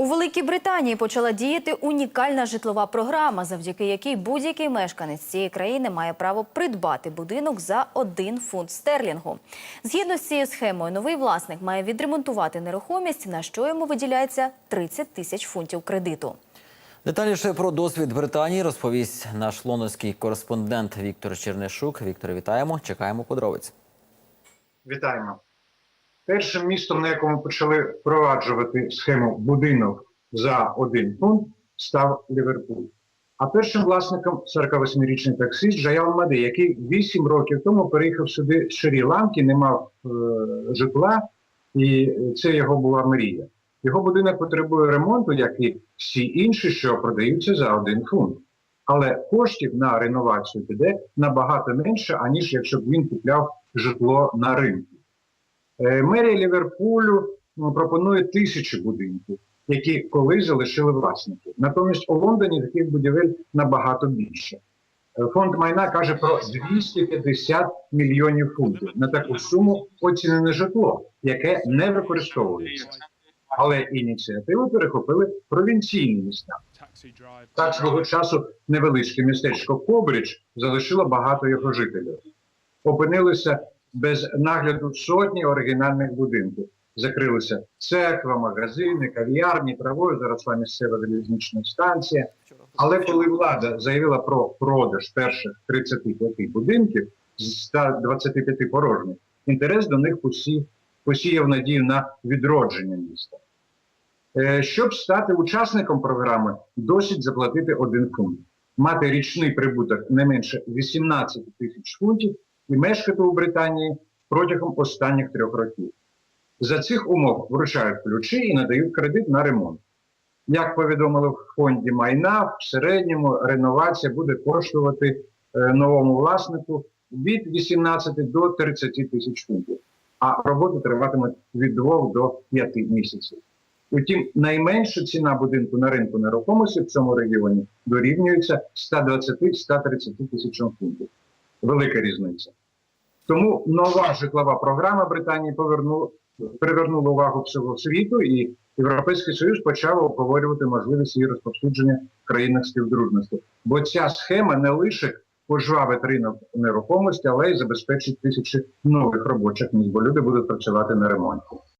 У Великій Британії почала діяти унікальна житлова програма, завдяки якій будь-який мешканець цієї країни має право придбати будинок за один фунт стерлінгу. Згідно з цією схемою, новий власник має відремонтувати нерухомість, на що йому виділяється 30 тисяч фунтів кредиту. Детальніше про досвід Британії розповість наш лондонський кореспондент Віктор Чернишук. Віктор, вітаємо. Чекаємо подробиць. Вітаємо. Першим містом, на якому почали впроваджувати схему будинок за один фунт, став Ліверпуль. А першим власником 48-річний таксист Джаял Мади, який 8 років тому переїхав сюди з Шрі-Ланки, не мав е, житла, і це його була мрія. Його будинок потребує ремонту, як і всі інші, що продаються за один фунт. Але коштів на реновацію піде набагато менше, аніж якщо б він купляв житло на ринку. Е, Мерія Ліверпулю ну, пропонує тисячі будинків, які колись залишили власники. Натомість у Лондоні таких будівель набагато більше. Е, Фонд майна каже про 250 мільйонів фунтів. На таку суму оцінене житло, яке не використовується. Але ініціативу перехопили провінційні міста. Так свого часу невеличке містечко Кобридж залишило багато його жителів. Опинилися без нагляду сотні оригінальних будинків. Закрилися церква, магазини, кав'ярні, травою заросла місцева залізнична станція. Але коли влада заявила про продаж перших 35 будинків з 125 порожніх, інтерес до них посів, посіяв надію на відродження міста. Е, Щоб стати учасником програми, досить заплатити один фунт, мати річний прибуток не менше 18 тисяч фунтів і мешкати у Британії протягом останніх трьох років. За цих умов вручають ключі і надають кредит на ремонт. Як повідомили в фонді майна, в середньому реновація буде коштувати е, новому власнику від 18 до 30 тисяч фунтів, а роботи триватимуть від 2 до 5 місяців. Утім, найменша ціна будинку на ринку нерухомості в цьому регіоні дорівнюється 120-130 тисячам фунтів. Велика різниця. Тому нова житлова програма Британії повернула, привернула увагу всього світу, і Європейський Союз почав обговорювати можливість її розповсюдження в країнах співдружності. Бо ця схема не лише пожвавить ринок нерухомості, але й забезпечить тисячі нових робочих місць, бо люди будуть працювати на ремонті.